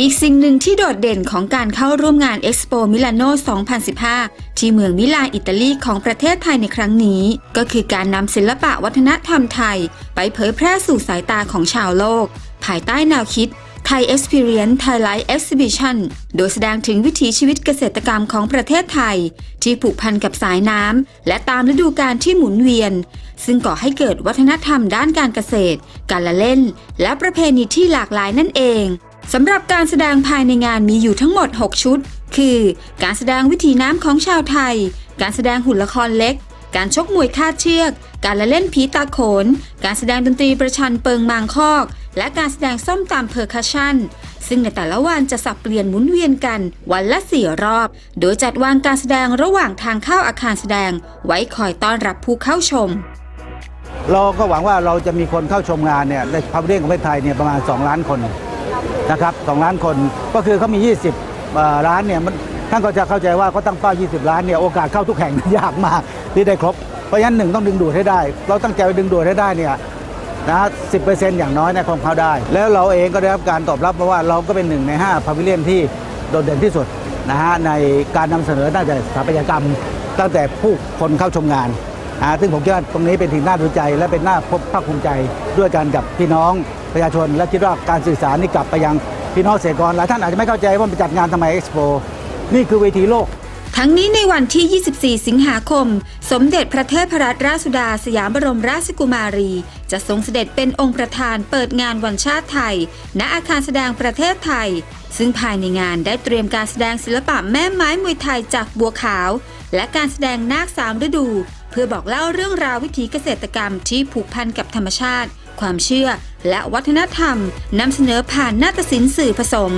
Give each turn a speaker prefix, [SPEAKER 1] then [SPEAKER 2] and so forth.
[SPEAKER 1] อีกสิ่งหนึ่งที่โดดเด่นของการเข้าร่วมงาน Expo Milano 2015 ที่เมืองมิลานอิตาลีของประเทศไทยในครั้งนี้ ก็คือการนำศิลปะวัฒนธรรมไทย ไปเผยแพร่สู่สายตาของชาวโลก ภายใต้แนวคิด Thai Experience Thai Life Exhibition โดยแสดงถึงวิถีชีวิตเกษตรกรรมของประเทศไทย ที่ผูกพันกับสายน้ำและตามฤดูกาลที่หมุนเวียน ซึ่งก่อให้เกิดวัฒนธรรมด้านการเกษตร การละเล่น และประเพณีที่หลากหลายนั่นเอง สำหรับการแสดงภายในงานมีอยู่ทั้งหมด 6 ชุด คือ การแสดงวิถีน้ำของชาวไทย การแสดงหุ่นละครเล็ก การชกมวยคาดเชือก การละเล่นผีตาโขน การแสดงดนตรีประชันเปิงมางคอก และการแสดงส้มตำเพอร์คัชชันซึ่งในแต่ละวันจะสับเปลี่ยนหมุนเวียนกันวันละสี่รอบ โดยจัดวางการแสดงระหว่างทางเข้าอาคารแสดง ไว้คอยต้อนรับผู้เข้าชม
[SPEAKER 2] เราก็หวังว่าเราจะมีคนเข้าชมงานเนี่ยในพาวิเลียนของประเทศไทยเนี่ยประมาณ 2 ล้านคน นะครับ2ล้านคนก็คือเขามี 20ล้านเนี่ยมันท่านก็จะเข้าใจว่าเขาตั้งเป้า 20 ล้านเนี่ยโอกาสเข้าทุกแห่งยากมากที่ได้ครบ เพราะฉะนั้นหนึ่งต้องดึงดูดให้ได้ เราตั้งใจไปดึงดูดให้ได้เนี่ยนะสิอย่างน้อยเนยคงเข้าได้ แล้วเราเองก็ได้รับการตอบรับเพราะว่าเราก็เป็นหนึ่งใน5พาวิเลียนที่โดดเด่นที่สุดนะฮะในการนำเสนอตั้งแต่สถาปัตยกรรม ตั้งแต่ผู้คนเข้าชมงานอ่าซึ่งผมคิดว่าตรงนี้เป็นสิ่งน่าดูใจ และเป็นน่าภาคภูมิใจด้วยกันกับพี่น้อง ประชาชน และคิดว่าการสื่อสารนี่กลับไปยังพี่น้องเกษตรกรหลายท่านอาจจะไม่เข้าใจว่ามันจัดงานทำไมเอ็กซ์โปนี่คือเวทีโลก
[SPEAKER 1] ทั้งนี้ในวันที่ 24 สิงหาคม สมเด็จพระเทพรัตนราชสุดาสยามบรมราชกุมารี จะทรงเสด็จเป็นองค์ประธานเปิดงานวันชาติไทย ณ อาคารแสดงประเทศไทย ซึ่งภายในงานได้เตรียมการแสดงศิลปะแม่ไม้มวยไทยจากบัวขาว และการแสดงนาคสามฤดู เพื่อบอกเล่าเรื่องราววิถีเกษตรกรรมที่ผูกพันกับธรรมชาติ ความเชื่อและวัฒนธรรมนำเสนอผ่านนาฏศิลป์สื่อผสม